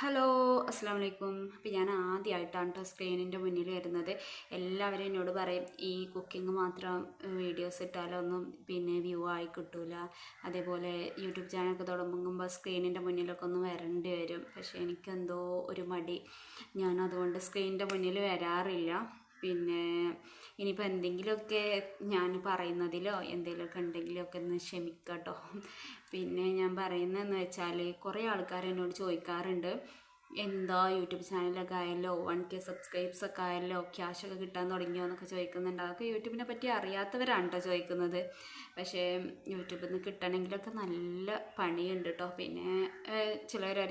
Hello അസ്സാം വലൈക്കും അപ്പോൾ ഞാൻ ആദ്യമായിട്ടാണ് കേട്ടോ സ്ക്രീനിന്റെ മുന്നിൽ വരുന്നത്. എല്ലാവരും എന്നോട് പറയും ഈ കുക്കിംഗ് മാത്രം വീഡിയോസ് ഇട്ടാലൊന്നും പിന്നെ വ്യൂ ആയി കിട്ടൂല. അതേപോലെ യൂട്യൂബ് ചാനലൊക്കെ തുടങ്ങുമ്പോൾ സ്ക്രീനിന്റെ മുന്നിലൊക്കെ ഒന്ന് വരേണ്ടി വരും. പക്ഷേ എനിക്കെന്തോ ഒരു മടി. ഞാൻ അതുകൊണ്ട് സ്ക്രീനിന്റെ മുന്നിൽ വരാറില്ല. പിന്നെ ഇനിയിപ്പോൾ എന്തെങ്കിലുമൊക്കെ ഞാൻ പറയുന്നതിലോ എന്തെങ്കിലുമൊക്കെ ഉണ്ടെങ്കിലൊക്കെ ഒന്ന് ക്ഷമിക്കുക കേട്ടോ പിന്നെ ഞാൻ പറയുന്നതെന്ന് വെച്ചാൽ കുറേ ആൾക്കാർ എന്നോട് ചോദിക്കാറുണ്ട്. എന്താ യൂട്യൂബ് ചാനലൊക്കെ ആയല്ലോ? വൺ കെ സബ്സ്ക്രൈബ്സ് ഒക്കെ ആയല്ലോ? ക്യാഷൊക്കെ കിട്ടാൻ തുടങ്ങിയോ എന്നൊക്കെ ചോദിക്കുന്നുണ്ട്. അതൊക്കെ യൂട്യൂബിനെ പറ്റി അറിയാത്തവരാണ് കേട്ടോ ചോദിക്കുന്നത്. പക്ഷേ യൂട്യൂബിൽ നിന്ന് കിട്ടണമെങ്കിലൊക്കെ നല്ല പണിയുണ്ട് കേട്ടോ പിന്നെ ചാനലിൽ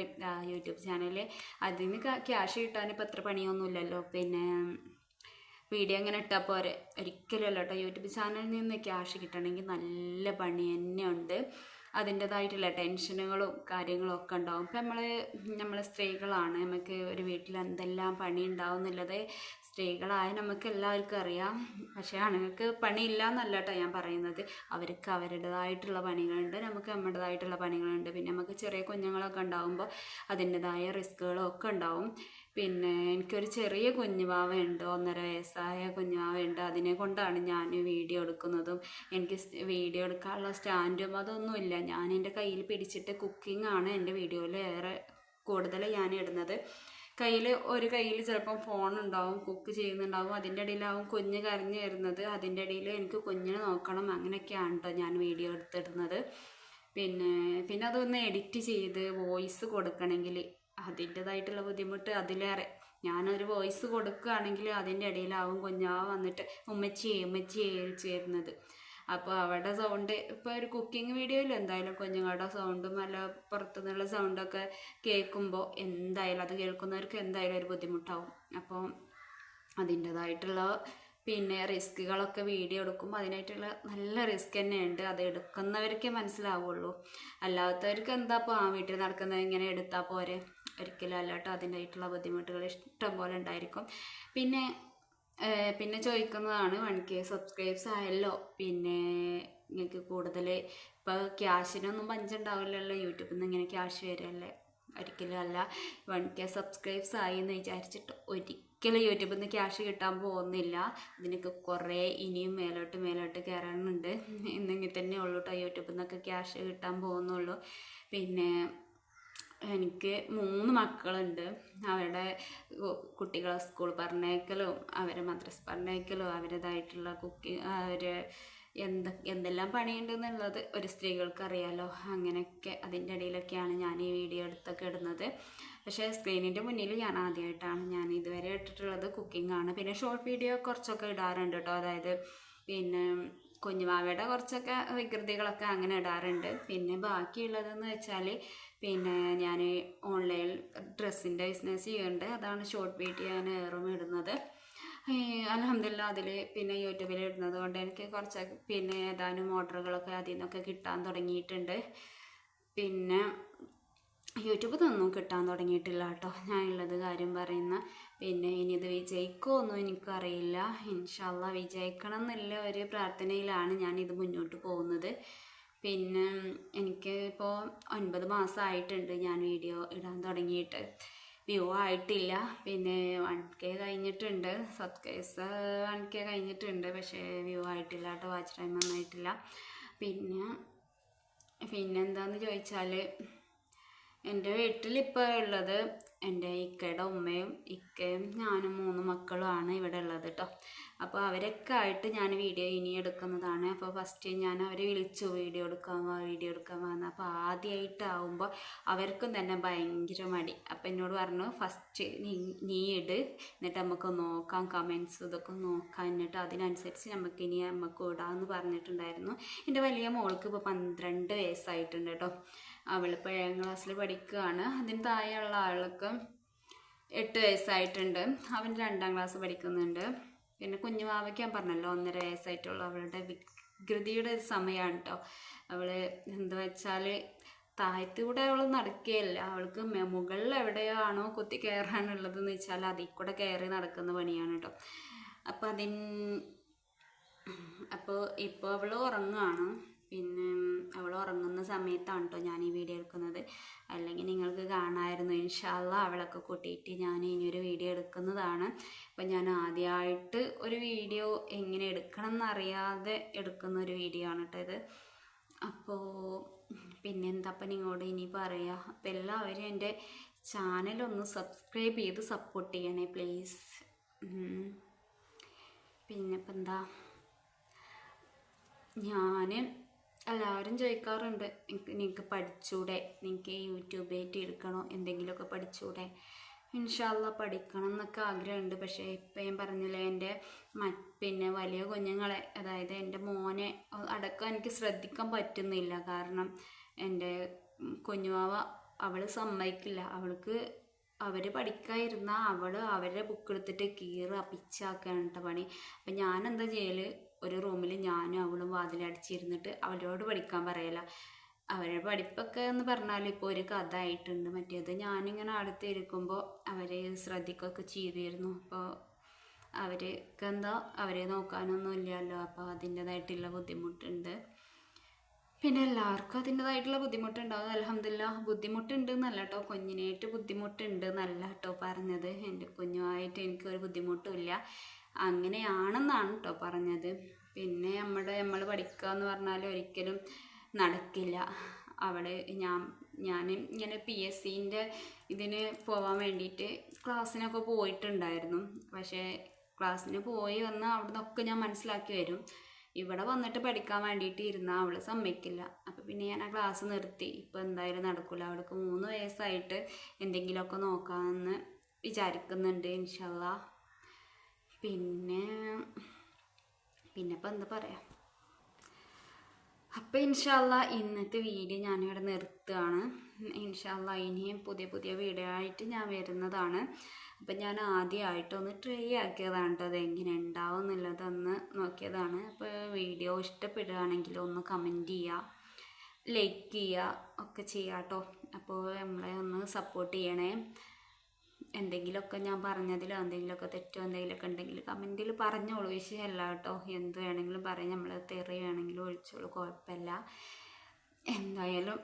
യൂട്യൂബ് ചാനൽ അതിന് ക്യാഷ് കിട്ടാൻ ഇപ്പോൾ എത്ര പണിയൊന്നുമില്ലല്ലോ. പിന്നെ വീഡിയോ അങ്ങനെ ഇട്ടാൽ പോരെ. ഒരിക്കലും അല്ല കേട്ടോ. യൂട്യൂബ് ചാനലിൽ നിന്ന് ക്യാഷ് കിട്ടണമെങ്കിൽ നല്ല പണി തന്നെയുണ്ട്. അതിന്റെതായിട്ടുള്ള ടെൻഷനുകളും കാര്യങ്ങളും ഒക്കെ ഉണ്ടാവും. ഇപ്പം നമ്മൾ നമ്മൾ സ്ത്രീകളാണ്. നമുക്ക് ഒരു വീട്ടിൽ എന്തെല്ലാം പണി ഉണ്ടാവും എന്നുള്ളത് സ്ത്രീകളായ നമുക്ക് എല്ലാവർക്കും അറിയാം. പക്ഷേ ആണുങ്ങൾക്ക് പണിയില്ല എന്നല്ല കേട്ടോ ഞാൻ പറയുന്നത്. അവർക്ക് അവരുടേതായിട്ടുള്ള പണികളുണ്ട് നമുക്ക് നമ്മുടേതായിട്ടുള്ള പണികളുണ്ട്. പിന്നെ നമുക്ക് ചെറിയ കുഞ്ഞുങ്ങളൊക്കെ ഉണ്ടാകുമ്പോൾ അതിന്റെതായ റിസ്കുകളും ഒക്കെ ഉണ്ടാവും. പിന്നെ എനിക്കൊരു ചെറിയ കുഞ്ഞുവാവയുണ്ട് ഒന്നര വയസ്സായ കുഞ്ഞുവാവയുണ്ട് അതിനെ കൊണ്ടാണ് ഞാൻ വീഡിയോ എടുക്കുന്നതും. എനിക്ക് വീഡിയോ എടുക്കാനുള്ള സ്റ്റാൻഡും അതൊന്നുമില്ല. ഞാൻ എന്റെ കയ്യിൽ പിടിച്ചിട്ട് കുക്കിംഗ് ആണ് എന്റെ വീഡിയോയിൽ ഏറെ കൂടുതൽ ഞാൻ ഇടുന്നത്. കയ്യിൽ ഒരു കയ്യിൽ ചിലപ്പം ഫോൺ ഉണ്ടാവും കുക്ക് ചെയ്യുന്നുണ്ടാവും അതിന്റെ ഇടയിലാവും കുഞ്ഞ് കരഞ്ഞു വരുന്നത്. അതിന്റെ ഇടയിൽ എനിക്ക് കുഞ്ഞിനെ നോക്കണം അങ്ങനെയൊക്കെയാണ് കേട്ടോ ഞാൻ വീഡിയോ എടുത്തിടുന്നത്. പിന്നെ പിന്നെ അതൊന്ന് എഡിറ്റ് ചെയ്ത് വോയിസ് കൊടുക്കണമെങ്കിൽ അതിന്റെതായിട്ടുള്ള ബുദ്ധിമുട്ട് അതിലേറെ. ഞാനൊരു വോയിസ് കൊടുക്കുകയാണെങ്കിൽ അതിന്റെ ഇടയിലാവും കുഞ്ഞാവ് വന്നിട്ട് ഉമ്മച്ചിയെ ഉമ്മച്ചിയെ ചേരുന്നത് അപ്പോൾ അവിടെ സൗണ്ട് ഇപ്പോൾ ഒരു കുക്കിംഗ് വീഡിയോയിൽ എന്തായാലും കുഞ്ഞുങ്ങളുടെ സൗണ്ടും അല്ല പുറത്തുനിന്നുള്ള സൗണ്ടൊക്കെ കേൾക്കുമ്പോൾ എന്തായാലും അത് കേൾക്കുന്നവർക്ക് എന്തായാലും ഒരു ബുദ്ധിമുട്ടാവും. അപ്പോൾ അതിന്റെതായിട്ടുള്ള പിന്നെ റിസ്കുകളൊക്കെ വീഡിയോ എടുക്കുമ്പോൾ അതിനായിട്ടുള്ള നല്ല റിസ്ക് തന്നെയുണ്ട്. അത് എടുക്കുന്നവർക്കേ മനസ്സിലാവുള്ളൂ. അല്ലാത്തവർക്ക് എന്താ ഇപ്പോൾ ആ വീട്ടിൽ നടക്കുന്നത് ഇങ്ങനെ എടുത്താൽ പോരെ? ഒരിക്കലും അല്ലാട്ടോ. അതിന്റെതായിട്ടുള്ള ബുദ്ധിമുട്ടുകൾ ഇഷ്ടം പോലെ ഉണ്ടായിരിക്കും. പിന്നെ പിന്നെ ചോദിക്കുന്നതാണ് വൺ കെ സബ്സ്ക്രൈബ്സ് ആയല്ലോ. പിന്നെ നിങ്ങൾക്ക് കൂടുതൽ ഇപ്പോൾ ക്യാഷിനൊന്നും പഞ്ചുണ്ടാവില്ലല്ലോ. യൂട്യൂബിൽ നിന്ന് ഇങ്ങനെ ക്യാഷ് വരല്ലേ? ഒരിക്കലും അല്ല. വൺ കെ സബ്സ്ക്രൈബ്സ് ആയി എന്ന് വിചാരിച്ചിട്ട് ഒരിക്കലും യൂട്യൂബിൽ നിന്ന് ക്യാഷ് കിട്ടാൻ പോകുന്നില്ല. ഇതിനൊക്കെ കുറേ ഇനിയും മേലോട്ട് മേലോട്ട് കയറാനുണ്ട് എന്നെങ്കിൽ തന്നെ ഉള്ളൂ കേട്ടോ യൂട്യൂബിൽ നിന്നൊക്കെ ക്യാഷ് കിട്ടാൻ പോകുന്നുള്ളൂ. പിന്നെ എനിക്ക് മൂന്ന് മക്കളുണ്ട്. അവരുടെ കുട്ടികളെ സ്കൂൾ പറഞ്ഞേക്കലും അവരെ മദ്രസ് പറഞ്ഞേക്കലും അവരുടേതായിട്ടുള്ള കുക്കിംഗ് അവർ എന്ത് എന്തെല്ലാം പണിയുണ്ടെന്നുള്ളത് ഒരു സ്ത്രീകൾക്ക് അറിയാലോ അങ്ങനെയൊക്കെ അതിന്റെ ഇടയിലൊക്കെയാണ് ഞാൻ ഈ വീഡിയോ എടുത്തൊക്കെ ഇടുന്നത്. പക്ഷേ സ്ക്രീനിന്റെ മുന്നിൽ ഞാൻ ആദ്യമായിട്ടാണ് ഞാൻ ഇതുവരെ ഇട്ടിട്ടുള്ളത് കുക്കിംഗ് ആണ് പിന്നെ ഷോർട്ട് വീഡിയോ കുറച്ചൊക്കെ ഇടാറുണ്ട് കേട്ടോ. അതായത് പിന്നെ കുഞ്ഞുമാവയുടെ കുറച്ചൊക്കെ വികൃതികളൊക്കെ അങ്ങനെ ഇടാറുണ്ട്. പിന്നെ ബാക്കിയുള്ളതെന്ന് വെച്ചാൽ പിന്നെ ഞാൻ ഓൺലൈൻ ഡ്രസ്സിന്റെ ബിസിനസ് ചെയ്യുന്നുണ്ട്. അതാണ് ഷോർട്ട് വീഡിയോ ഞാൻ ഏറും ഇടുന്നത്. അലഹമില്ല അതിൽ പിന്നെ യൂട്യൂബിൽ ഇടുന്നത് കൊണ്ട് എനിക്ക് കുറച്ച് പിന്നെ ഏതാനും ഓർഡറുകളൊക്കെ അതിൽ നിന്നൊക്കെ കിട്ടാൻ തുടങ്ങിയിട്ടുണ്ട്. പിന്നെ യൂട്യൂബ് നിന്നും കിട്ടാൻ തുടങ്ങിയിട്ടില്ല കേട്ടോ. ഞാൻ ഉള്ളത് കാര്യം പറയുന്ന പിന്നെ ഇനി ഇത് വിജയിക്കുമോ ഒന്നും എനിക്കറിയില്ല. ഇൻഷാല്ല വിജയിക്കണം എന്നുള്ള ഒരു പ്രാർത്ഥനയിലാണ് ഞാൻ ഇത് മുന്നോട്ട് പോകുന്നത്. പിന്നെ എനിക്ക് ഇപ്പോൾ ഒൻപത് മാസമായിട്ടുണ്ട് ഞാൻ വീഡിയോ ഇടാൻ തുടങ്ങിയിട്ട്. വ്യൂ ആയിട്ടില്ല. പിന്നെ വൺ കെ കഴിഞ്ഞിട്ടുണ്ട്. സബ്സ്ക്രൈബ്സ് വൺ കെ കഴിഞ്ഞിട്ടുണ്ട്. പക്ഷേ വ്യൂ ആയിട്ടില്ല കേട്ടോ. വാച്ച് ടൈം ഒന്നും ആയിട്ടില്ല. പിന്നെ പിന്നെന്താന്ന് ചോദിച്ചാൽ എന്റെ വീട്ടിലിപ്പോൾ ഉള്ളത് എന്റെ ഇക്കയുടെ ഉമ്മയും ഇക്കയും ഞാനും മൂന്ന് മക്കളുമാണ് ഇവിടെ ഉള്ളത് കേട്ടോ അപ്പോൾ അവരൊക്കെ ആയിട്ട് ഞാൻ വീഡിയോ ഇനി എടുക്കുന്നതാണ്. അപ്പോൾ ഫസ്റ്റ് ഞാൻ അവരെ വിളിച്ചു വീഡിയോ എടുക്കാൻ വാ വീഡിയോ എടുക്കാൻ വാന്ന് അപ്പോൾ ആദ്യമായിട്ടാവുമ്പോൾ അവർക്കും തന്നെ ഭയങ്കര മടി. അപ്പോൾ എന്നോട് പറഞ്ഞു ഫസ്റ്റ് നീ നീ ഇട്. എന്നിട്ട് നമുക്ക് നോക്കാം കമൻസ് ഇതൊക്കെ നോക്കാം. എന്നിട്ട് അതിനനുസരിച്ച് നമുക്ക് ഇനി നമുക്ക് ഇടാമെന്ന് പറഞ്ഞിട്ടുണ്ടായിരുന്നു. എന്റെ വലിയ മോൾക്ക് ഇപ്പോൾ പന്ത്രണ്ട് വയസ്സായിട്ടുണ്ട് കേട്ടോ അവളിപ്പോൾ ഏഴാം ക്ലാസ്സിൽ പഠിക്കുകയാണ് അതിന് താഴെയുള്ള ആൾക്ക് എട്ട് വയസ്സായിട്ടുണ്ട്. അവൻ രണ്ടാം ക്ലാസ് പഠിക്കുന്നുണ്ട്. പിന്നെ കുഞ്ഞു മാവയ്ക്ക് ഞാൻ പറഞ്ഞല്ലോ ഒന്നര വയസ്സായിട്ടുള്ള അവളുടെ വികൃതിയുടെ സമയമാണ് കേട്ടോ അവൾ എന്താ വെച്ചാൽ താഴത്തൂടെ അവൾ നടക്കുകയല്ല. അവൾക്ക് മുകളിൽ എവിടെയാണോ കുത്തി കയറാനുള്ളതെന്ന് വെച്ചാൽ അതിൽ കൂടെ കയറി നടക്കുന്ന പണിയാണ് കേട്ടോ അപ്പോൾ അതിൻ അപ്പോൾ ഇപ്പോൾ അവൾ ഉറങ്ങുകയാണ് പിന്നെ അവൾ ഉറങ്ങുന്ന സമയത്താണ് കേട്ടോ ഞാൻ ഈ വീഡിയോ എടുക്കുന്നത്. അല്ലെങ്കിൽ നിങ്ങൾക്ക് കാണാമായിരുന്നു. ഇൻഷാല്ല അവളൊക്കെ കൂട്ടിയിട്ട് ഞാൻ ഇനി ഒരു വീഡിയോ എടുക്കുന്നതാണ്. അപ്പം ഞാൻ ആദ്യമായിട്ട് ഒരു വീഡിയോ എങ്ങനെ എടുക്കണം എന്നറിയാതെ എടുക്കുന്ന ഒരു വീഡിയോ ആണ് കേട്ടോ ഇത്. അപ്പോൾ പിന്നെന്താ അപ്പം നിങ്ങളോട് ഇനി പറയാം? അപ്പം എല്ലാവരും എന്റെ ചാനലൊന്ന് സബ്സ്ക്രൈബ് ചെയ്ത് സപ്പോർട്ട് ചെയ്യണേ പ്ലീസ് പിന്നെ ഇപ്പം എന്താ? ഞാൻ എല്ലാവരും ചോദിക്കാറുണ്ട് നിങ്ങൾക്ക് പഠിച്ചൂടെ? നിങ്ങൾക്ക് യൂട്യൂബായിട്ട് എടുക്കണോ? എന്തെങ്കിലുമൊക്കെ പഠിച്ചൂടെ? ഇൻഷാല്ല പഠിക്കണം എന്നൊക്കെ ആഗ്രഹമുണ്ട്. പക്ഷേ ഇപ്പം ഞാൻ പറഞ്ഞില്ലേ എന്റെ പിന്നെ വലിയ കുഞ്ഞുങ്ങളെ അതായത് എന്റെ മോനെ അടക്കം എനിക്ക് ശ്രദ്ധിക്കാൻ പറ്റുന്നില്ല. കാരണം എന്റെ കുഞ്ഞുവാവ അവൾ സമ്മതിക്കില്ല. അവൾക്ക് അവർ പഠിക്കാതിരുന്ന അവൾ അവരുടെ ബുക്ക് എടുത്തിട്ട് കീറുക പിച്ചാക്കുകയാണ് കേട്ടോ പണി. അപ്പം ഞാനെന്താ ചെയ്യൽ ഒരു റൂമിൽ ഞാനും അവളും വാതിലടിച്ചിരുന്നിട്ട് അവരോട് പഠിക്കാൻ പറയല. അവരുടെ പഠിപ്പൊക്കെ എന്ന് പറഞ്ഞാൽ ഇപ്പോൾ ഒരു കഥ ആയിട്ടുണ്ട്. മറ്റേത് ഞാനിങ്ങനെ അടുത്തിരിക്കുമ്പോൾ അവർ ശ്രദ്ധിക്കുകയൊക്കെ ചെയ്തിരുന്നു. അപ്പോൾ അവർക്ക് എന്താ അവരെ നോക്കാനൊന്നും ഇല്ലല്ലോ. അപ്പോൾ അതിന്റെതായിട്ടുള്ള ബുദ്ധിമുട്ടുണ്ട്. പിന്നെ എല്ലാവർക്കും അതിന്റെതായിട്ടുള്ള ബുദ്ധിമുട്ടുണ്ടാവും. അലഹമില്ല ബുദ്ധിമുട്ടുണ്ട് എന്നല്ല കേട്ടോ കുഞ്ഞിനായിട്ട് ബുദ്ധിമുട്ടുണ്ട് എന്നല്ല കേട്ടോ പറഞ്ഞത്. എന്റെ കുഞ്ഞുമായിട്ട് എനിക്കൊരു ബുദ്ധിമുട്ടുമില്ല അങ്ങനെയാണെന്നാണ് കേട്ടോ പറഞ്ഞത്. പിന്നെ നമ്മുടെ നമ്മൾ പഠിക്കുക എന്ന് പറഞ്ഞാൽ ഒരിക്കലും നടക്കില്ല. അവിടെ ഞാൻ ഞാൻ ഇങ്ങനെ പി എസ് സിന്റെ ഇതിന് പോകാൻ വേണ്ടിയിട്ട് ക്ലാസ്സിനൊക്കെ പോയിട്ടുണ്ടായിരുന്നു. പക്ഷേ ക്ലാസ്സിന് പോയി വന്ന് അവിടെ നിന്നൊക്കെ ഞാൻ മനസ്സിലാക്കി വരും. ഇവിടെ വന്നിട്ട് പഠിക്കാൻ വേണ്ടിയിട്ട് ഇരുന്നാൽ അവൾ സമ്മതിക്കില്ല അപ്പോൾ പിന്നെ ഞാൻ ആ ക്ലാസ് നിർത്തി. ഇപ്പോൾ എന്തായാലും നടക്കില്ല അവൾക്ക് മൂന്ന് വയസ്സായിട്ട് എന്തെങ്കിലുമൊക്കെ നോക്കാമെന്ന് വിചാരിക്കുന്നുണ്ട് ഇൻഷല്ല പിന്നെ പിന്നെ ഇപ്പം എന്താ പറയാ? അപ്പോൾ ഇൻഷാല്ല ഇന്നത്തെ വീഡിയോ ഞാനിവിടെ നിർത്തുകയാണ് ഇൻഷാല്ല ഇനിയും പുതിയ പുതിയ വീഡിയോ ആയിട്ട് ഞാൻ വരുന്നതാണ്. അപ്പം ഞാൻ ആദ്യമായിട്ടൊന്ന് ട്രൈ ആക്കിയതാണ് അത് എങ്ങനെ ഉണ്ടാവും എന്നുള്ളതൊന്ന് നോക്കിയതാണ്. അപ്പോൾ വീഡിയോ ഇഷ്ടപ്പെടുകയാണെങ്കിൽ ഒന്ന് കമന്റ് ചെയ്യുക ലൈക്ക് ചെയ്യുക ഒക്കെ ചെയ്യാം കേട്ടോ അപ്പോൾ നമ്മളെ ഒന്ന് സപ്പോർട്ട് ചെയ്യണേ. എന്തെങ്കിലുമൊക്കെ ഞാൻ പറഞ്ഞതിലോ എന്തെങ്കിലുമൊക്കെ തെറ്റോ എന്തെങ്കിലുമൊക്കെ ഉണ്ടെങ്കിൽ കമന്റിൽ പറഞ്ഞോളൂ. വിഷയമല്ല കേട്ടോ. എന്ത് വേണമെങ്കിലും പറയാം. നമ്മൾ തെറി വേണമെങ്കിലും ഒഴിച്ചോളൂ കുഴപ്പമില്ല. എന്തായാലും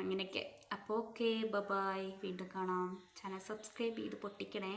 അങ്ങനെയൊക്കെ. അപ്പോൾ ഓക്കെ ബബായ് വീണ്ടും കാണാം. ചാനൽ സബ്സ്ക്രൈബ് ചെയ്ത് പൊട്ടിക്കണേ.